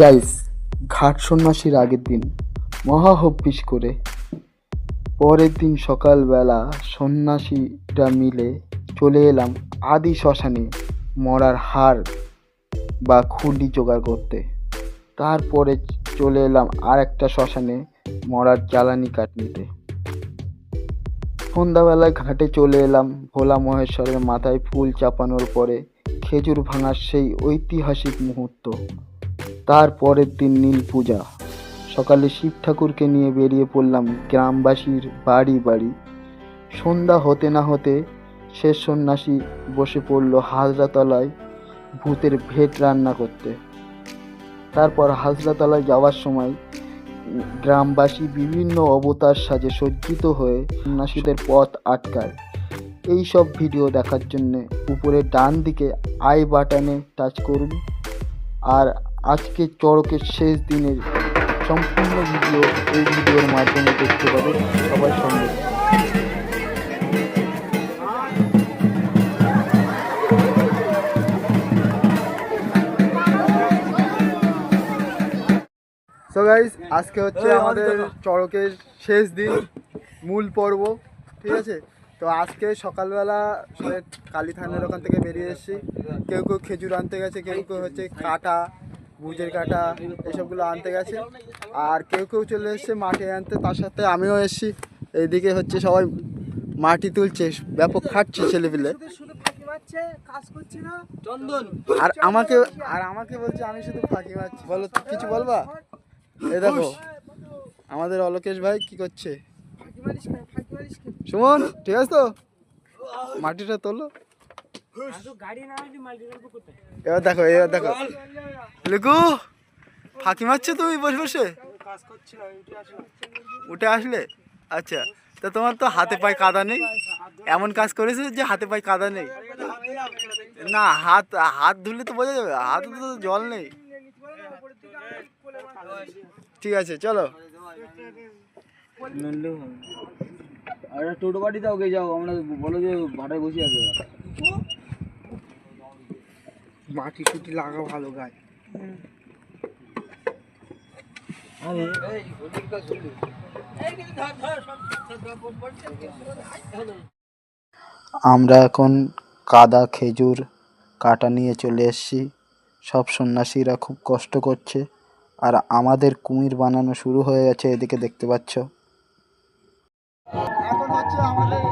Guys ঘাট সন্ন্যাসীর আগের দিন মহা হব্বিস করে পরের দিন সকালবেলা সন্ন্যাসীরা মিলে চলে এলাম আদি শ্মশানে মরার হাড় বা খুলি জোগাড় করতে। তারপরে চলে এলাম আর একটা শ্মশানে মরার জ্বালানি কাঠ নিতে সন্ধ্যাবেলায় ঘাটে চলে এলাম ভোলা মহেশ্বরের মাথায় ফুল চাপানোর পরে খেজুর ভাঙার সেই ঐতিহাসিক মুহূর্ত। তার পরের দিন নীল পূজা। সকালে শিব ঠাকুরকে নিয়ে বেরিয়ে পড়লাম গ্রামবাসীর বাড়ি বাড়ি। সন্ধ্যা হতে না হতে শেষ সন্ন্যাসী বসে পড়ল হাজরাতলায় ভূতের ভেট রান্না করতে। তারপর হাজরাতলায় যাওয়ার সময় গ্রামবাসী বিভিন্ন অবতার সাজে সজ্জিত হয়ে সন্ন্যাসীদের পথ আটকায়। এই সব ভিডিও দেখার জন্য উপরে ডান দিকে আই বাটনে টাচ করুন। আর আজকে চড়কের শেষ দিনের সম্পূর্ণ ভিডিও এই ভিডিওর মাধ্যমে দেখতে পাবেন সবার সঙ্গে। সো গাইস আজকে হচ্ছে আমাদের চড়কের শেষ দিন মূল পর্ব ঠিক আছে? তো আজকে সকালবেলা কালী থানের ওখান থেকে বেরিয়ে এসেছি। কেউ কেউ খেজুর আনতে গেছে কেউ কেউ হচ্ছে কাটা বুঝের কাটা এসবগুলো আনতে গেছে। আর কেউ কেউ চলে এসছে মাটি আনতে তার সাথে আমিও এসেছি। এইদিকে হচ্ছে সবাই মাটি তুলছে ব্যাপক খাটছে ছেলেপিলে। চন্দন। আর আমাকে আর আমাকে বলছে আমি শুধু ফাঁকি মারছি। বলো কিছু বলবা? এ দেখো আমাদের অলোকেশ ভাই কি করছে? সুমন ঠিক আছে তো? মাটিটা তোলো। এবার দেখো এবার দেখো। লিকু ফাঁকি মারছো তুমি বসে বসে? উঠে আসলে। আচ্ছা তা তোমার তো হাতে পায়ে কাদা নেই। এমন কাজ করেছে যে হাতে পায়ে কাদা নেই। না হাত হাত ধুলে তো বোঝা যাবে হাতে তো জল নেই। ঠিক আছে চলো। আর একটা টোটো গাড়ি দাও গে যাও। আমরা বলো যে ভাড়ায় বসে আছে। মাটি টুটি লাগা ভালো গায়ে আমরা এখন কাদা খেজুর কাটা নিয়ে চলে এসেছি। সব সন্ন্যাসীরা খুব কষ্ট করছে। আর আমাদের কুমির বানানো শুরু হয়ে গেছে এদিকে দেখতে পাচ্ছ। এখন হচ্ছে আমাদের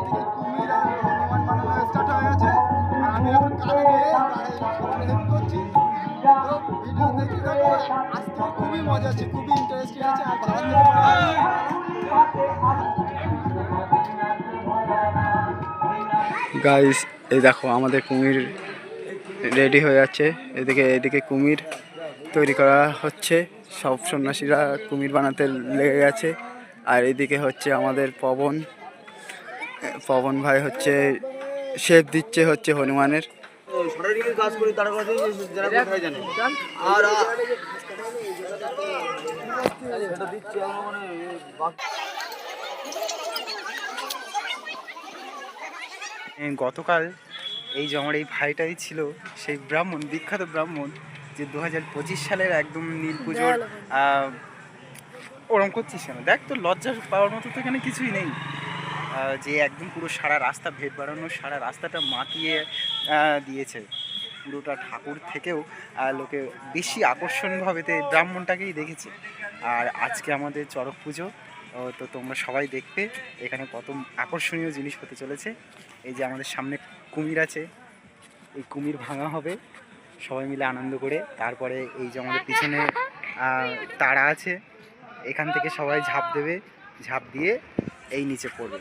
গাইস এই দেখো আমাদের কুমির রেডি হয়ে যাচ্ছে। এদিকে এদিকে কুমির তৈরি করা হচ্ছে। সব সন্ন্যাসীরা কুমির বানাতে লেগে গেছে। আর এদিকে হচ্ছে আমাদের পবন। পবন ভাই হচ্ছে শেপ দিচ্ছে হচ্ছে হনুমানের। সরকারি কাজ করি তারা কথা যারা কোথায় জানে। আর দিচ্ছি মানে গতকাল এই যে আমার এই ভাইটাই ছিল সেই ব্রাহ্মণ বিখ্যাত ব্রাহ্মণ যে দু হাজার পঁচিশ সালের একদম নীল পুজোর আহ, ওরম করছিস কেন? দেখ তো লজ্জা পাওয়ার মতো তো এখানে কিছুই নেই। যে একদম পুরো সারা রাস্তা, ভেদ বাড়ানো সারা রাস্তাটা মাতিয়ে দিয়েছে। পুরোটা ঠাকুর থেকেও লোকে বেশি আকর্ষণভাবে তো ব্রাহ্মণটাকেই দেখেছে। আর আজকে আমাদের চড়ক পুজো তো তোমরা সবাই দেখবে। এখানে কত আকর্ষণীয় জিনিস হতে চলেছে। এই যে আমাদের সামনে কুমির আছে। এই কুমির ভাঙা হবে। সবাই মিলে আনন্দ করে। তারপরে এই যে আমাদের পিছনে তারা আছে। এখান থেকে সবাই ঝাঁপ দেবে। ঝাঁপ দিয়ে এই নিচে পড়বে।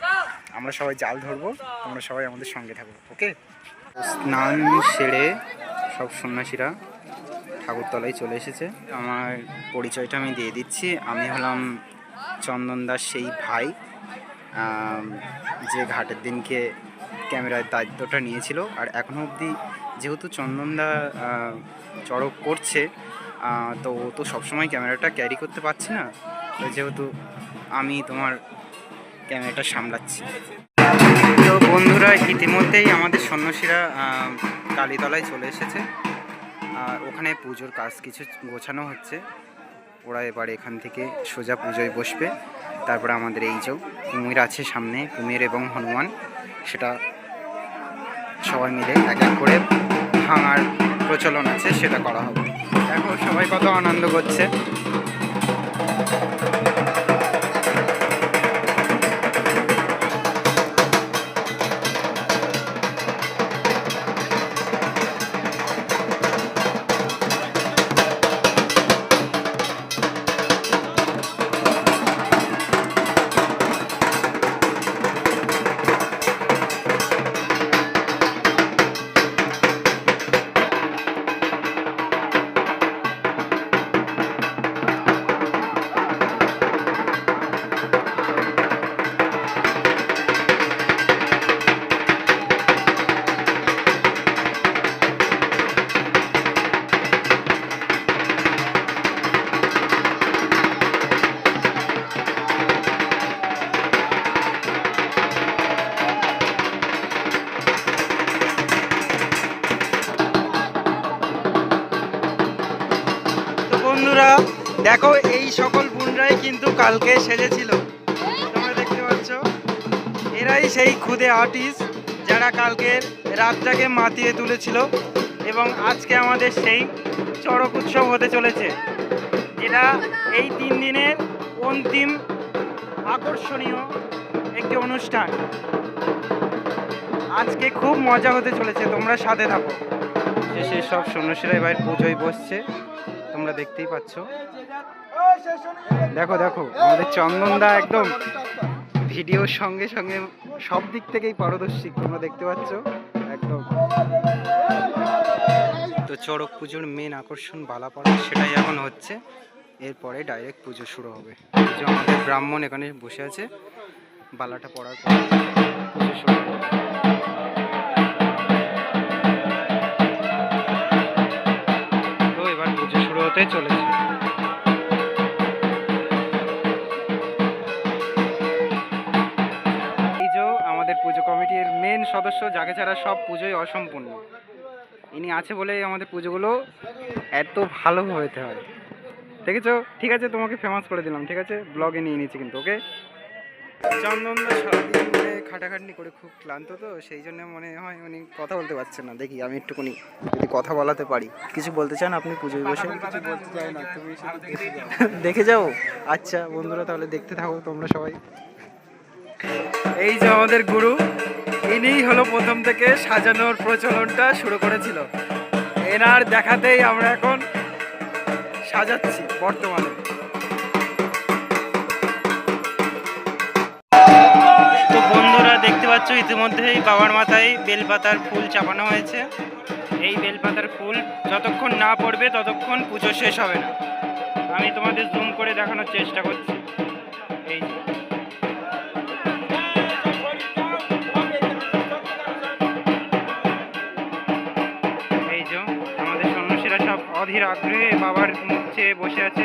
আমরা সবাই জাল ধরবো, তোমরা সবাই আমাদের সঙ্গে থাকব ওকে? স্নান সেরে সব সন্ন্যাসীরা ঠাকুরতলায় চলে এসেছে। আমার পরিচয়টা আমি দিয়ে দিচ্ছি। আমি হলাম চন্দন দাস সেই ভাই যে ঘাটের দিনকে ক্যামেরার দায়িত্বটা নিয়েছিল। আর এখনও অবধি যেহেতু চন্দনদা চড়ক করছে তো ও তো সবসময় ক্যামেরাটা ক্যারি করতে পারছে না। যেহেতু আমি তোমার ক্যামেরাটা সামলাচ্ছি। তো বন্ধুরা, ইতিমধ্যেই আমাদের সন্ন্যাসীরা কালীতলায় চলে এসেছে। আর ওখানে পুজোর কাজ কিছু গোছানো হচ্ছে। ওরা এবার এখান থেকে সোজা পুজোয় বসবে। তারপরে আমাদের এই যে কুমির আছে সামনে, কুমির এবং হনুমান, সেটা সবাই মিলে এক এক করে ভাঙার প্রচলন আছে, সেটা করা হবে। দেখো, সবাই কত আনন্দ করছে। কালকে সেজেছিল। তোমরা দেখতে পাচ্ছ? এরাই সেই খুদে আর্টিস্ট যারা কালকের রাতটাকে মাতিয়ে তুলেছিল এবং আজকে আমাদের সেই চড়ক উৎসব হতে চলেছে। যেটা এই তিন দিনের অন্তিম আকর্ষণীয় একটি অনুষ্ঠান। আজকে খুব মজা হতে চলেছে, তোমরা সাথে থাকো। শেষে সব সন্ন্যাসীরা এবার পুজোয় বসছে, তোমরা দেখতেই পাচ্ছ। দেখো দেখো, আমাদের চন্দনদা একদম ভিডিওর সঙ্গে সঙ্গে সব দিক থেকেই পারদর্শী, তোমরা দেখতে পাচ্ছ, একদম। তো চড়ক পুজোর মেন আকর্ষণ বালা বালাপাড়া সেটাই এখন হচ্ছে। এরপরে ডাইরেক্ট পুজো শুরু হবে। যে আমাদের ব্রাহ্মণ এখানে বসে আছে। বালাটা পড়ার পর পুজো তো এবার পুজো শুরু হতে চলেছে। কমিটির মেন সদস্য যাকে ছাড়া সব পুজোই অসম্পূর্ণ। ইনি আছে বলেই আমাদের পুজোগুলো এত ভালো হতে হয়। দেখেছ? ঠিক আছে তোমাকে ফেমাস করে দিলাম ঠিক আছে? ব্লগে নিয়ে নিচ্ছি কিন্তু ওকে চন্দনদা সারাদিন খাটাখাটনি করে খুব ক্লান্ত তো সেই জন্য মনে হয় উনি কথা বলতে পারছেন না। দেখি আমি একটুখানি যদি কথা বলাতে পারি। কিছু বলতে চান আপনি পুজোয় বসে? দেখে যাও? আচ্ছা বন্ধুরা তাহলে দেখতে থাকো তোমরা সবাই। এই যে আমাদের গুরু, ইনিই হলো প্রথম থেকে সাজানোর প্রচলনটা শুরু করেছিল। এনার দেখাতেই আমরা এখন সাজাচ্ছি বর্তমানে। তো বন্ধুরা, দেখতে পাচ্ছ, ইতিমধ্যেই বাবার মাথায় বেলপাতার ফুল চাপানো হয়েছে। এই বেলপাতার ফুল যতক্ষণ না পড়বে, ততক্ষণ পুজো শেষ হবে না। আমি তোমাদের জুম করে দেখানোর চেষ্টা করছি। অধীর আগ্রহে বাবার মুখ চেয়ে বসে আছে।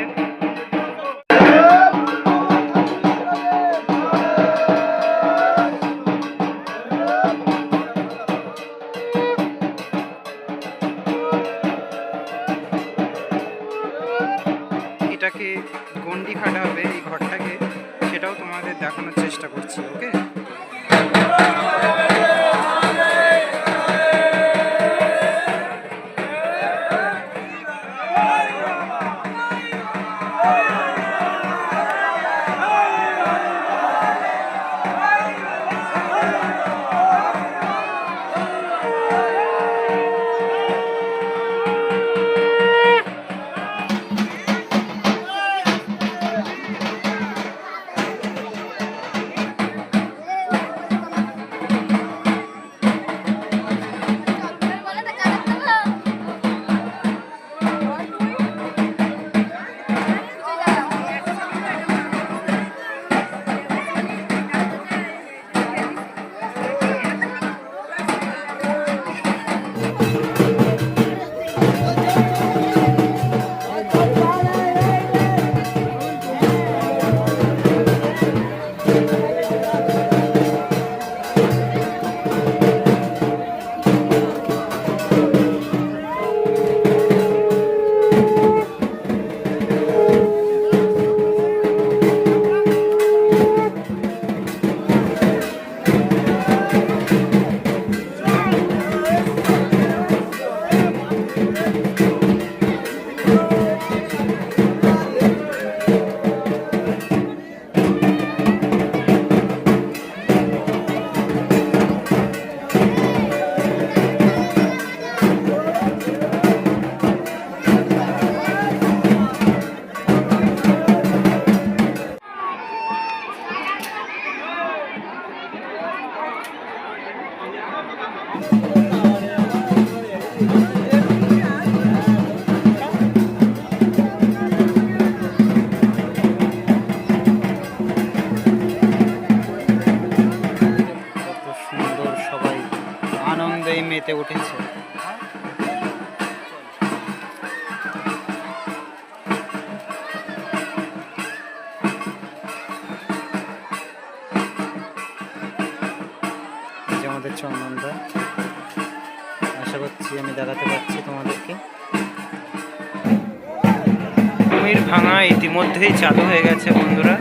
ভাঙা ইতিমধ্যেই চালু হয়ে গেছে বন্ধুরা।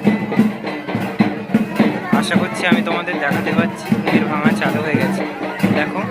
আশা করছি আমি তোমাদের দেখাতে পাচ্ছি কুমির ভাঙা চালু হয়ে গেছে। দেখো।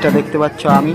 এটা দেখতে পাচ্ছ আমি।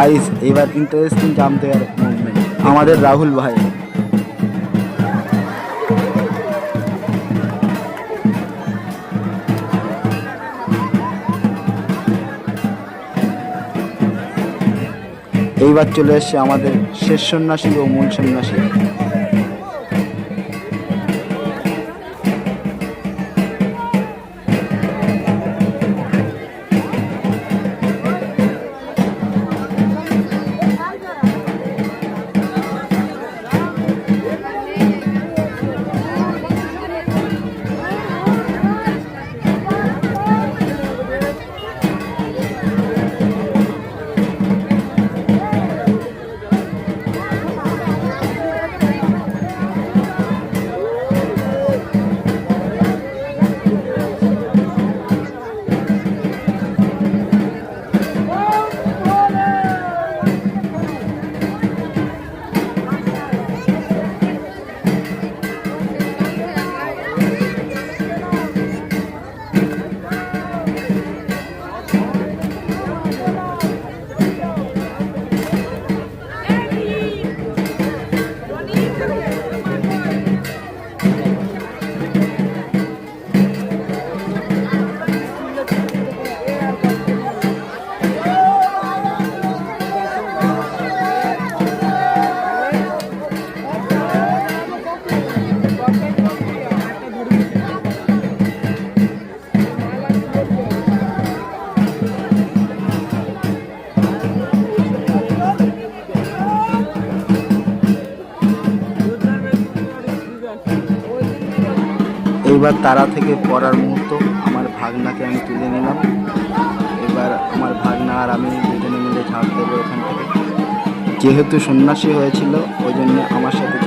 গাইস এবার ইন্টারেস্টিং জাম্প দেওয়ার মুভমেন্ট আমাদের রাহুল ভাই। এইবার চলে এসছে আমাদের শেষ সন্ন্যাসী ও মূল সন্ন্যাসী। এইবার তারা থেকে পড়ার মুহূর্ত আমার ভাগনাকে আমি তুলে নিলাম। এবার আমার ভাগনা আর আমি দুজনে মিলে ঝাঁপ দেবো এখান থেকে। যেহেতু সন্ন্যাসী হয়েছিল, ওই জন্য আমার সাথে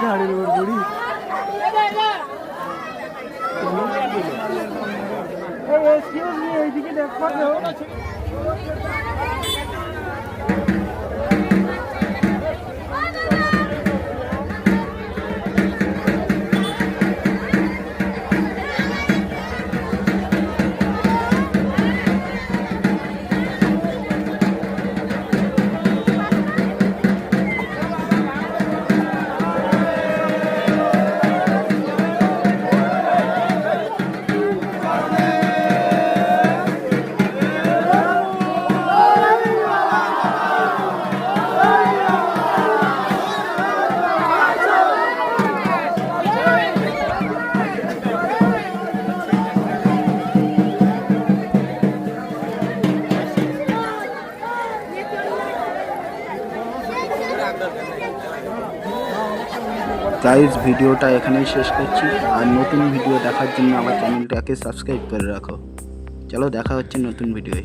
ঝাড়ের উপর বুড়ি এইদিকে দেখো। গাইজ ভিডিওটা এখানেই শেষ করছি। আর নতুন ভিডিও দেখার জন্য আমার চ্যানেলটাকে সাবস্ক্রাইব করে রাখো। চলো, দেখা হচ্ছে নতুন ভিডিওয়ে